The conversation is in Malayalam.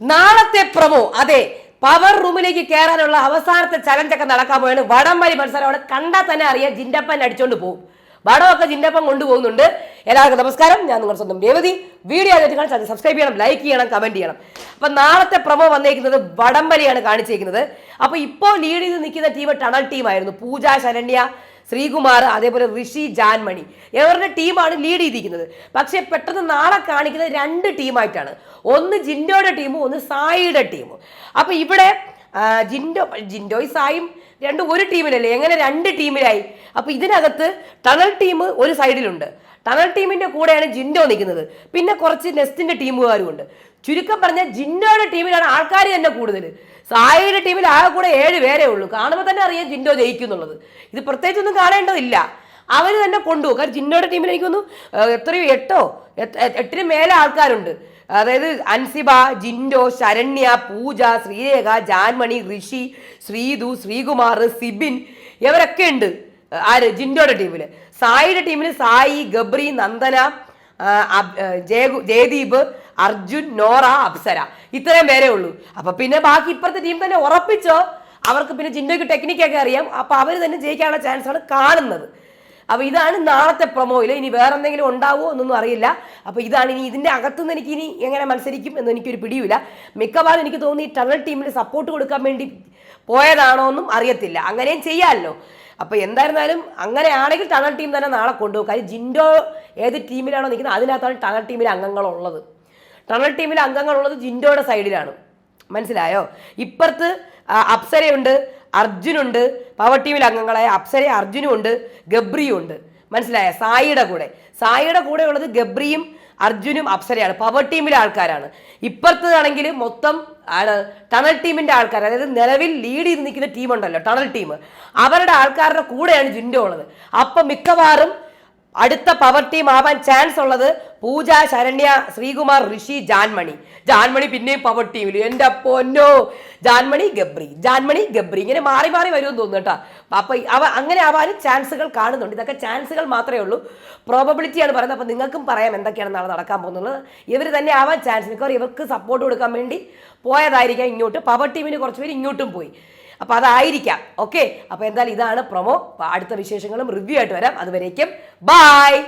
നാളത്തെ പ്രമോ അതെ പവർ റൂമിലേക്ക് കയറാനുള്ള അവസാനത്തെ ചലഞ്ചൊക്കെ നടക്കാൻ പോയാണ്. വടംവലി മത്സരം അവിടെ കണ്ടാൽ തന്നെ അറിയാം ജിൻഡപ്പൻ അടിച്ചോണ്ട് പോകും വടമൊക്കെ ജിൻഡപ്പൻ കൊണ്ടുപോകുന്നുണ്ട്. എല്ലാവർക്കും നമസ്കാരം. ഞാൻ നിങ്ങൾ സ്വന്തം രേവതി. വീഡിയോ ആയിട്ട് സബ്സ്ക്രൈബ് ചെയ്യണം ലൈക്ക് ചെയ്യണം കമന്റ് ചെയ്യണം. അപ്പൊ നാളത്തെ പ്രമോ വന്നേക്കുന്നത് വടംവലിയാണ് കാണിച്ചേക്കുന്നത് അപ്പൊ ഇപ്പോൾ ലീഡ് ചെയ്ത് നിൽക്കുന്ന ടീം ടണൽ ടീമായിരുന്നു പൂജ ശരണ്യ ശ്രീകുമാർ അതേപോലെ ഋഷി ജാൻമണി ഇവരുടെ ടീമാണ് ലീഡ് ചെയ്തിരിക്കുന്നത്. പക്ഷേ പെട്ടെന്ന് നാളെ കാണിക്കുന്നത് രണ്ട് ടീമായിട്ടാണ്. ഒന്ന് ജിൻഡോയുടെ ടീമും ഒന്ന് സായിയുടെ ടീമും. അപ്പോൾ ഇവിടെ ജിൻഡോ ജിൻഡോയ് സായും രണ്ടും ഒരു ടീമിലല്ലേ? എങ്ങനെ രണ്ട് ടീമിലായി? അപ്പോൾ ഇതിനകത്ത് ടണൽ ടീം ഒരു സൈഡിലുണ്ട് ടണൽ ടീമിന്റെ കൂടെയാണ് ജിൻഡോ നിൽക്കുന്നത്. പിന്നെ കുറച്ച് നെസ്റ്റിന്റെ ടീമുകാരും ഉണ്ട് ചുരുക്കം പറഞ്ഞ ജിൻഡോയുടെ ടീമിലാണ് ആൾക്കാർ തന്നെ കൂടുതൽ. സായിയുടെ ടീമിൽ ആകെ കൂടെ ഏഴ് പേരേ ഉള്ളൂ. കാണുമ്പോൾ തന്നെ അറിയാം ജിൻഡോ ജയിക്കും എന്നുള്ളത് ഇത് പ്രത്യേകിച്ചൊന്നും കാണേണ്ടതില്ല. അവർ തന്നെ കൊണ്ടുപോകും. കാരണം ജിൻഡോയുടെ ടീമിൽ എനിക്കൊന്നു എത്രയോ എട്ട്- എട്ടിന് മേലെ ആൾക്കാരുണ്ട്. അതായത് അൻസിബ ജിൻഡോ ശരണ്യ പൂജ ശ്രീരേഖ ജാൻമണി ഋഷി ശ്രീതു ശ്രീകുമാർ സിബിൻ ഇവരൊക്കെ ഉണ്ട്. ആര്? ജിൻഡോയുടെ ടീമിൽ സായിയുടെ ടീമിൽ സായി ഗബ്രി നന്ദന ജയദീപ് അർജുൻ നോറ അപ്സര. ഇത്രയും പേരേ ഉള്ളൂ. അപ്പൊ പിന്നെ ബാക്കി ഇപ്പുറത്തെ ടീം തന്നെ ഉറപ്പിച്ചോ? അവർക്ക് പിന്നെ ജിൻഡോയ്ക്ക് ടെക്നിക്കൊക്കെ അറിയാം. അപ്പൊ അവർ തന്നെ ജയിക്കാനുള്ള ചാൻസ് ആണ് കാണുന്നത്. അപ്പൊ ഇതാണ് നാളത്തെ പ്രൊമോയിൽ ഇനി വേറെ എന്തെങ്കിലും ഉണ്ടാവുമോ എന്നൊന്നും അറിയില്ല. അപ്പൊ ഇതാണ് ഇനി ഇതിന്റെ അകത്തുനിന്ന് എനിക്ക് ഇനി എങ്ങനെ മത്സരിക്കും എന്ന് എനിക്കൊരു പിടിയില്ല മിക്കവാറും എനിക്ക് തോന്നി ടണൽ ടീമിന് സപ്പോർട്ട് കൊടുക്കാൻ വേണ്ടി പോയതാണോ എന്നും അറിയത്തില്ല. അങ്ങനെയും ചെയ്യാമല്ലോ അപ്പൊ എന്തായിരുന്നാലും അങ്ങനെയാണെങ്കിൽ ടണൽ ടീം തന്നെ നാളെ കൊണ്ടുപോകും. കാര്യം ജിൻഡോ ഏത് ടീമിലാണോ നിൽക്കുന്നത് അതിനകത്താണ് ടണൽ ടീമിലെ അംഗങ്ങളുള്ളത്. ടണൽ ടീമിലെ അംഗങ്ങളുള്ളത് ജിൻഡോയുടെ സൈഡിലാണ് മനസ്സിലായോ? ഇപ്പുറത്ത് അപ്സരയുണ്ട് അർജുനുണ്ട് പവർ ടീമിലെ അംഗങ്ങളായ അപ്സര അർജുനും ഉണ്ട് ഗബ്രിയും ഉണ്ട്. മനസ്സിലായ? സായിയുടെ കൂടെ. സായിയുടെ കൂടെ ഉള്ളത് ഗബ്രിയും അർജുനും അപ്സരയാണ്. പവർ ടീമിലെ ആൾക്കാരാണ്. ഇപ്പുറത്ത് ആണെങ്കിൽ മൊത്തം ടണൽ ടീമിന്റെ ആൾക്കാർ. അതായത് നിലവിൽ ലീഡ് ചെയ്ത് നിൽക്കുന്ന ടീം ഉണ്ടല്ലോ ടണൽ ടീം അവരുടെ ആൾക്കാരുടെ കൂടെയാണ് ജിൻഡോ ഉള്ളത്. അപ്പം മിക്കവാറും അടുത്ത പവർ ടീം ആവാൻ ചാൻസ് ഉള്ളത് പൂജ ശരണ്യ ശ്രീകുമാർ ഋഷി ജാൻമണി. ജാൻമണി പിന്നെയും പവർ ടീമിൽ എന്റെ പൊന്നോ. ജാൻമണി ഗബ്രി. ജാൻമണി ഗബ്രി. ഇങ്ങനെ മാറി മാറി വരുമെന്ന് തോന്നുന്നു കേട്ടോ. അപ്പൊ അവ അങ്ങനെ ആവാനും ചാൻസുകൾ കാണുന്നുണ്ട്. ഇതൊക്കെ ചാൻസുകൾ മാത്രമേ ഉള്ളൂ. പ്രോബബിലിറ്റിയാണ് പറയുന്നത്. അപ്പൊ നിങ്ങൾക്കും പറയാം എന്തൊക്കെയാണ് നാളെ നടക്കാൻ പോകുന്നത്. ഇവർ തന്നെ ആവാൻ ചാൻസ് മിക്കവാറും ഇവർക്ക് സപ്പോർട്ട് കൊടുക്കാൻ വേണ്ടി പോയതായിരിക്കാം ഇങ്ങോട്ട്. പവർ ടീമിന് കുറച്ച് പേര് ഇങ്ങോട്ടും പോയി. അപ്പൊ അതായിരിക്കാം. ഓക്കെ അപ്പൊ എന്തായാലും ഇതാണ് പ്രൊമോ അടുത്ത വിശേഷങ്ങളും റിവ്യൂ ആയിട്ട് വരാം. അതുവരേക്കും ബായ്